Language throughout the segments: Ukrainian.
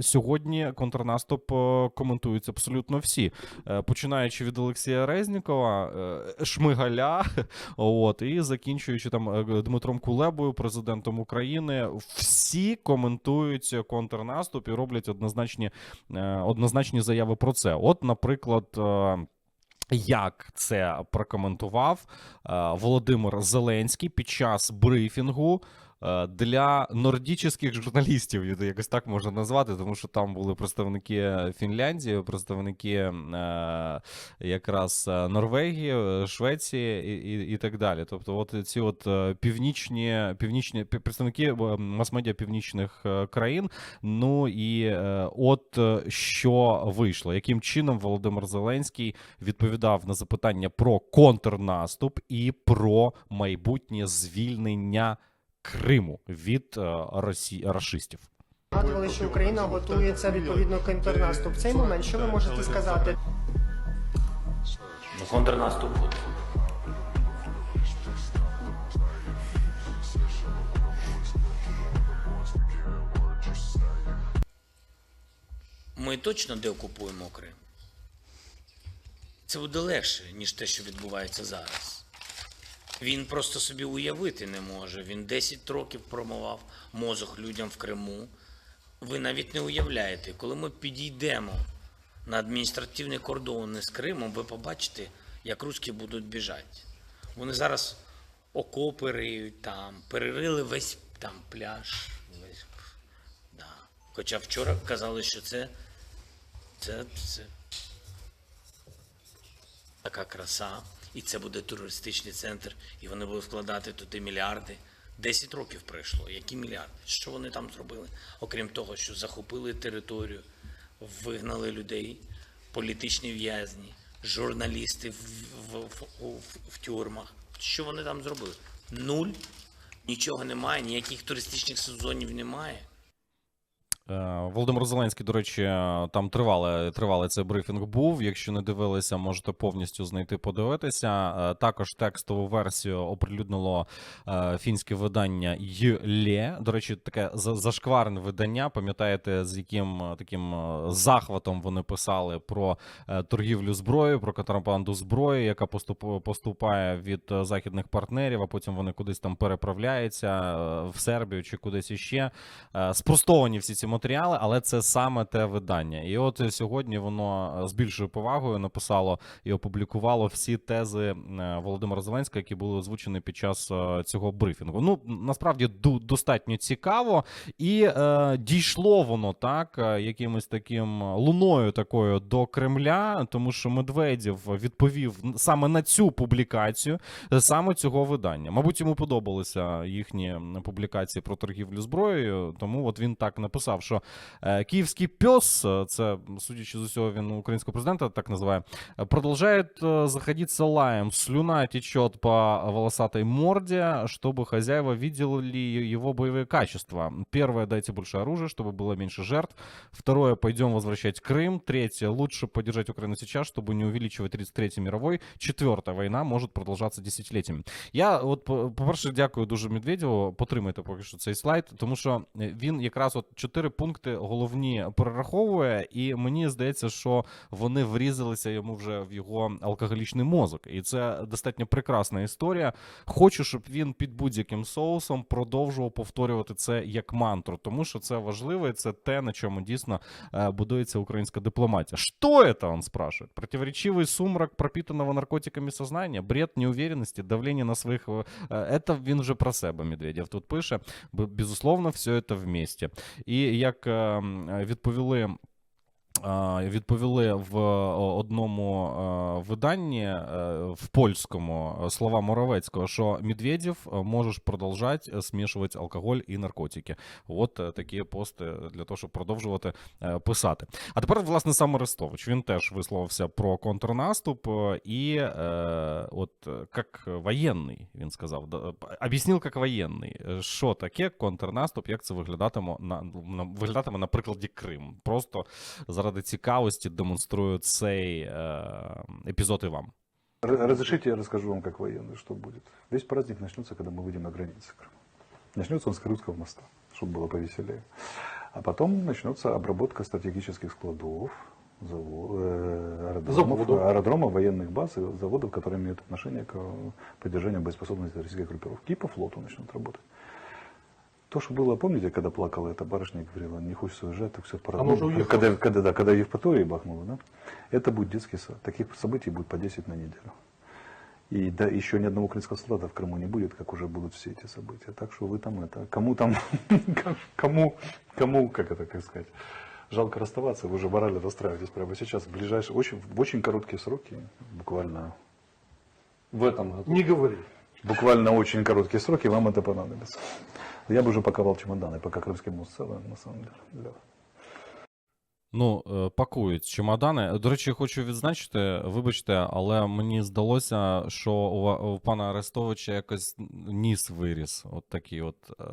Сьогодні контрнаступ е, коментують абсолютно всі, Е, починаючи від Олексія Резнікова, е, Шмигаля, от і закінчуючи там Дмитром Кулебою, президентом України. Всі коментують контрнаступ і роблять однозначні, однозначні заяви про це. От, наприклад. Як це прокоментував Володимир Зеленський під час брифінгу для нордічних журналістів, якось так можна назвати, тому що там були представники Фінляндії, представники е, якраз е, Норвегії, е, Швеції і, і, і так далі. Тобто, от ці от е, північні, північні пі- представники е, мас-медіа північних е, країн. Ну і е, от е, що вийшло, яким чином Володимир Зеленський відповідав на запитання про контрнаступ і про майбутнє звільнення Криму від е, Росі... рашистів. Нагадували, що Україна готується відповідно контрнаступ. В цей момент що ви можете сказати? Ну, контрнаступ. Ми точно деокупуємо Крим. Це буде легше, ніж те, що відбувається зараз. Він просто собі уявити не може. Він 10 років промивав мозок людям в Криму. Ви навіть не уявляєте, коли ми підійдемо на адміністративний кордон з Кримом, ви побачите, як русські будуть біжати. Вони зараз окопи риють там, перерили весь там пляж. Весь, да. Хоча вчора казали, що це, це, це така краса, і це буде туристичний центр, і вони будуть вкладати туди мільярди. Десять років пройшло. Які мільярди? Що вони там зробили? Окрім того, що захопили територію, вигнали людей, політичні в'язні, журналісти в, в, в, в, в тюрмах. Що вони там зробили? Нуль. Нічого немає, ніяких туристичних сезонів немає. Е, Володимир Зеленський, до речі, е, там тривале, тривалий цей брифінг був. Якщо не дивилися, можете повністю знайти, подивитися. Е, Також текстову версію оприлюднило фінське видання Йле. До речі, таке зашкварне видання. Пам'ятаєте, з яким таким захватом вони писали про торгівлю зброєю, про контрабанду зброї, яка поступає від західних партнерів, а потім вони кудись там переправляються в Сербію чи кудись іще. Спростовані всі ці матеріали, але це саме те видання. І от сьогодні воно е, з більшою повагою написало і опублікувало всі тези е, Володимира Зеленського, які були озвучені під час е, цього брифінгу. Ну насправді достатньо цікаво, і е, дійшло воно так, якимось таким луною такою до Кремля, тому що Медведєв відповів саме на цю публікацію, саме цього видання. Мабуть, йому подобалися їхні публікації про торгівлю зброєю, тому от він так написав, що е, київський пес, е, це судячи з усього, він українського президента так називає, э, продолжает э, заходиться лаем. Слюна течет по волосатой морде, чтобы хозяева видели его боевые качества. Первое, дайте больше оружия, чтобы было меньше жертв. Второе, пойдем возвращать Крым. Третье, лучше поддержать Украину сейчас, чтобы не увеличивать 33-й мировой. Четвертое, война может продолжаться десятилетиями. Я от по- по-перше, дякую дуже Медведєву. Потримайте поки що цей слайд, тому що е, він якраз от чотири пункти головні перераховує, і мені здається, що вони врізалися йому вже в його алкоголічний мозок. І це достатньо прекрасна історія. Хочу, щоб він під будь-яким соусом продовжував повторювати це як мантру, тому що це важливо, і це те, на чому дійсно е, будується українська дипломатія. Що это, он спрашивает? Противоречивый сумрак пропитанного наркотиками сознания, бред неуверенности, давление на своих... э, Это він вже про себе, Медведєв тут пише. Б- Безусловно, все це вместе. І як е, відповіли. Відповіли в е, одному е, виданні е, в польському слова Моровецького, що Медведєв е, можеш продовжати змішувати алкоголь і наркотики. От такі пости для того, щоб продовжувати писати. А тепер, власне, сам Арестович. Він теж висловився про контрнаступ і от як воєнний, він сказав, об'яснив як воєнний, що таке контрнаступ, як це виглядатиме на, виглядатиме на прикладі Крим. Просто заради цікавості демонструю цей е, епізод і вам. Р- Разрешите, я расскажу вам, как военный, что будет. Весь праздник начнется, когда мы выйдем на границы Крыма. Начнется он с Крымского моста, чтобы было повеселее. А потом начнется обработка стратегических складов, заво- э, аэродромов, Заводов. аэродромов, военных баз и заводов, которые имеют отношение к э, поддержанию боеспособности российской группировки. И по флоту начнут работать. То, что было, помните, когда плакала эта барышня и говорила, не хочется уезжать, так все пора. Она уже уехала. когда, когда, да, когда Евпатории бахнула, да? Это будет детский сад. Таких событий будет по 10 на неделю. И да, еще ни одного украинского солдата в Крыму не будет, как уже будут все эти события. Так что вы там это, кому там, кому, кому, как это, как сказать, жалко расставаться, вы уже морально расстраиваетесь прямо сейчас. В ближайшие, очень, в очень короткие сроки, буквально, В этом году. Не говори. буквально очень короткие сроки вам это понадобится. Я бы уже паковал чемоданы, пока Крымский мост целый, на самом деле. Да. Ну, е, пакують чемодани. До речі, хочу відзначити, вибачте, але мені здалося, що у, ва- у пана Арестовича якось ніс виріс. От такий от. Е,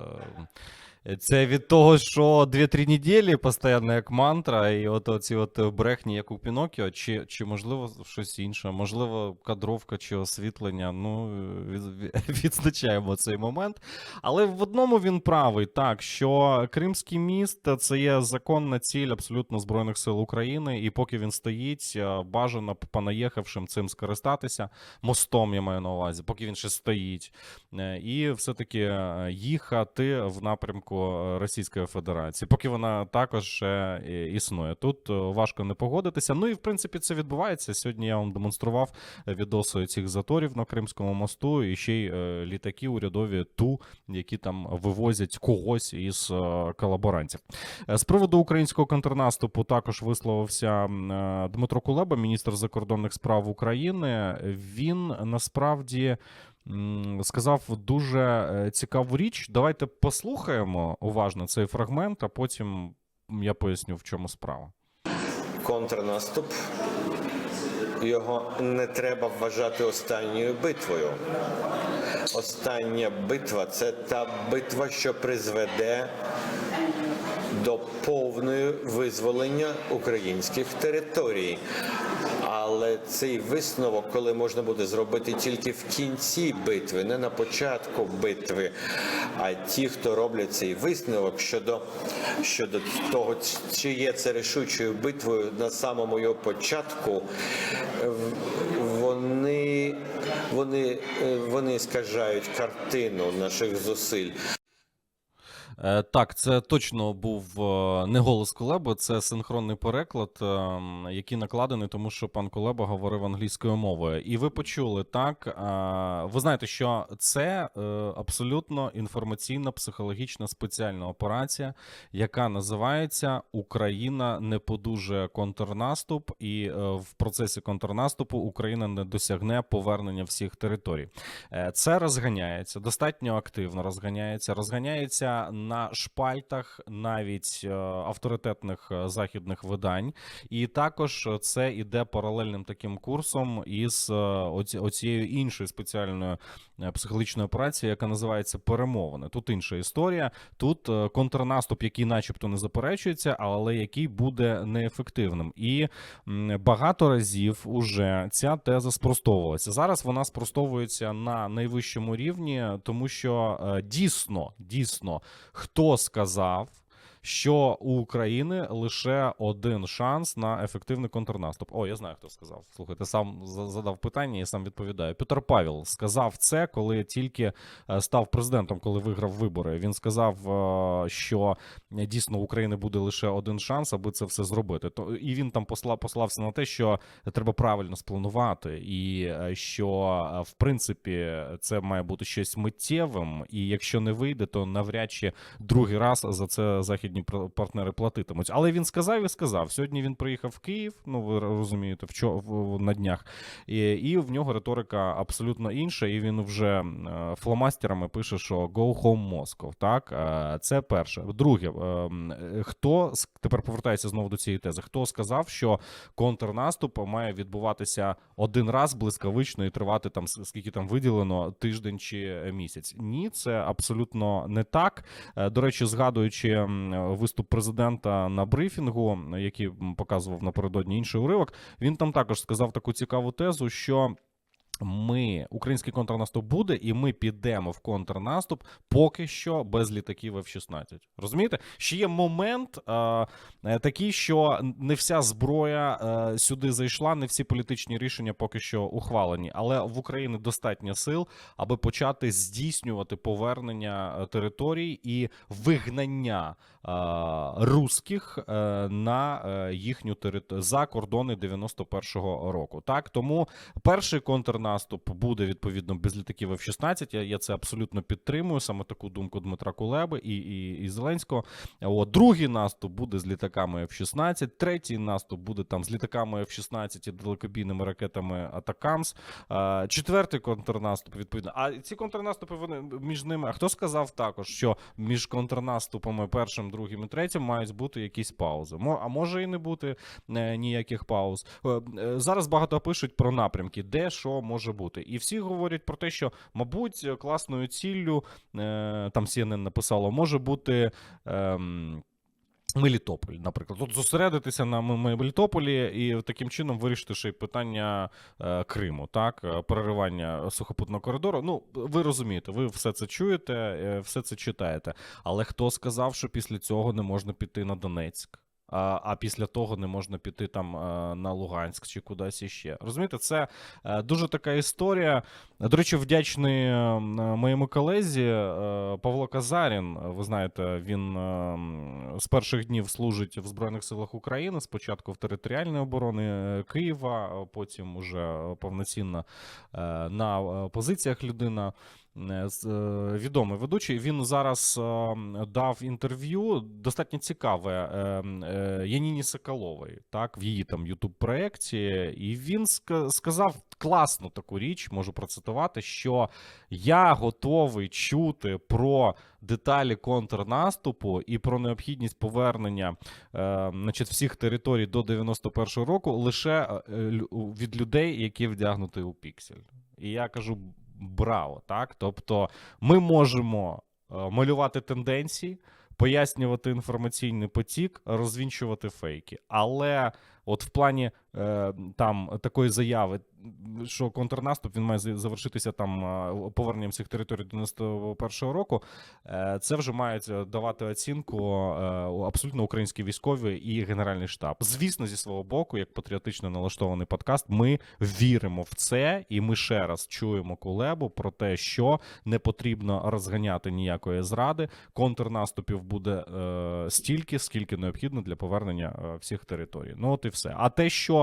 це від того, що 2-3 неділі постійно як мантра, і от оці от брехні, як у Пінокіо, чи, чи можливо щось інше, можливо, кадровка чи освітлення. Ну, від, від- відзначаємо цей момент. Але в одному він правий, так, що Кримський міст це є законна ціль абсолютно Збройних сил України, і поки він стоїть, е, бажано понаїхавшим цим скористатися, мостом я маю на увазі, поки він ще стоїть, Е, і все-таки е, їхати в напрямку е, Російської Федерації, поки вона також ще е, існує. Тут е, важко не погодитися. Ну і в принципі це відбувається. Сьогодні я вам демонстрував відоси цих заторів на Кримському мосту, і ще й літаки урядові ту, які там вивозять когось із колаборантів. З приводу українського контрнаступу також висловився Дмитро Кулеба, міністр закордонних справ України. Він насправді. Сказав дуже е, цікаву річ. Давайте послухаємо уважно цей фрагмент, а потім я поясню, в чому справа. контрнаступ. Його не треба вважати останньою битвою. Остання битва це та битва, що призведе до повної визволення українських територій. Але цей висновок, коли можна буде зробити тільки в кінці битви, не на початку битви. А ті, хто роблять цей висновок щодо, щодо того, чи є це рішучою битвою на самому його початку, вони, вони, вони скажають картину наших зусиль. Е, Так, це точно був е, не голос Кулеби, це синхронний переклад, ем, який накладений, тому що пан Кулеба говорив англійською мовою. І ви почули так. е, Ви знаєте, що це е, абсолютно інформаційна психологічна спеціальна операція, яка називається Україна не подужує контрнаступ, і е, в процесі контрнаступу Україна не досягне повернення всіх територій. Е, Це розганяється достатньо активно. Розганяється, розганяється на шпальтах навіть е, авторитетних е, західних видань, і також це іде паралельним таким курсом із е, оцією іншою спеціальною психологічною операцією, яка називається перемовини. Тут інша історія. Тут контрнаступ, який, начебто, не заперечується, але який буде неефективним. І багато разів уже ця теза спростовувалася. Зараз вона спростовується на найвищому рівні, тому що дійсно, дійсно, хто сказав. Що у України лише один шанс на ефективний контрнаступ. О, я знаю, хто сказав. Слухайте, сам задав питання і сам відповідаю. Петр Павел сказав це, коли тільки е, став президентом, коли виграв вибори. Він сказав, е, що дійсно у України буде лише один шанс, аби це все зробити. То і він там посла, послався на те, що треба правильно спланувати, і е, що в принципі це має бути щось миттєвим. І якщо не вийде, то навряд чи другий раз за це західні пр- партнери платитимуть. Але він сказав і сказав. Сьогодні він приїхав в Київ. Ну ви розумієте, в на днях, і, і в нього риторика абсолютно інша. І він вже е, фломастерами пише, що «Go home Moscow». Так, Е, це перше. Друге, е, хто тепер повертається знову до цієї тези? Хто сказав, що контрнаступ має відбуватися один раз блискавично і тривати там скільки там виділено тиждень чи місяць? Ні, це абсолютно не так. До речі, згадуючи виступ президента на брифінгу, який показував напередодні інший уривок, він там також сказав таку цікаву тезу, що. Ми український контрнаступ буде, і ми підемо в контрнаступ поки що без літаків F-16. Розумієте? Ще є момент е, такий, що не вся зброя е, сюди зайшла, не всі політичні рішення поки що ухвалені. Але в Україні достатньо сил, аби почати здійснювати повернення е, територій і вигнання е, русських е, на е, їхню територію за кордони 91-го року. Так тому перший контрнаступ буде відповідно без літаків F-16. Я, я це абсолютно підтримую. Саме таку думку Дмитра Кулеби і, і, і Зеленського. От другий наступ буде з літаками F-16, третій наступ буде там з літаками F-16 і далекобійними ракетами Атакамс. Четвертий контрнаступ відповідно. А ці контрнаступи вони між ними. А хто сказав також, що між контрнаступами першим, другим і третім мають бути якісь паузи? А може і не бути е, ніяких пауз. Е, е, Зараз багато пишуть про напрямки, де що може бути. І всі говорять про те, що, мабуть, класною ціллю е, там CNN написало, може бути. ем, Мелітополь, наприклад, тут зосередитися на Мелітополі і таким чином вирішити ще й питання е, Криму, так е, переривання сухопутного коридору. Ну ви розумієте, ви все це чуєте, все це читаєте. Але хто сказав, що після цього не можна піти на Донецьк? А, після того не можна піти там е, на Луганськ чи кудись іще. Розумієте, це е, дуже така історія. До речі, вдячний е, моєму колезі Павло Казарін. Ви знаєте, він з перших днів служить в Збройних силах України. Спочатку в територіальній оборони Києва, потім уже повноцінно на позиціях людина. Е, е, Відомий ведучий. Він зараз е, дав інтерв'ю достатньо цікаве Яніні Соколової, так, в її там ютуб проєкті, і він сказав класну таку річ, можу процитувати, що я готовий чути про деталі контрнаступу і про необхідність повернення значить, всіх територій до 91-го року лише від людей, які вдягнуті у піксель. І я кажу браво, так? Тобто ми можемо е, малювати тенденції, пояснювати інформаційний потік, розвінчувати фейки. Але от в плані там такої заяви, що контрнаступ він має за- завершитися там е, поверненням всіх територій 91-го року, е, це вже мають е, давати оцінку е, абсолютно українські військові і генеральний штаб. Звісно, зі свого боку, як патріотично налаштований подкаст, ми віримо в це, і ми ще раз чуємо Кулебу про те, що не потрібно розганяти ніякої зради. Контрнаступів буде е, стільки, скільки необхідно для повернення е, всіх територій. Ну от і все. А те, що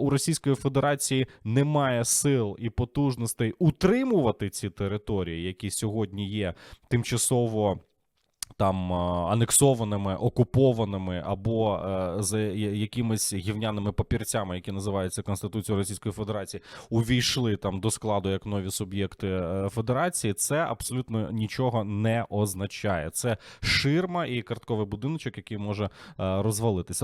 у Російської Федерації немає сил і потужностей утримувати ці території, які сьогодні є тимчасово. Там анексованими, окупованими або е, за якимись гівняними папірцями, які називаються Конституцією Російської Федерації, увійшли там до складу як нові суб'єкти е, Федерації. Це абсолютно нічого не означає. Це ширма і картковий будиночок, який може е, розвалитися.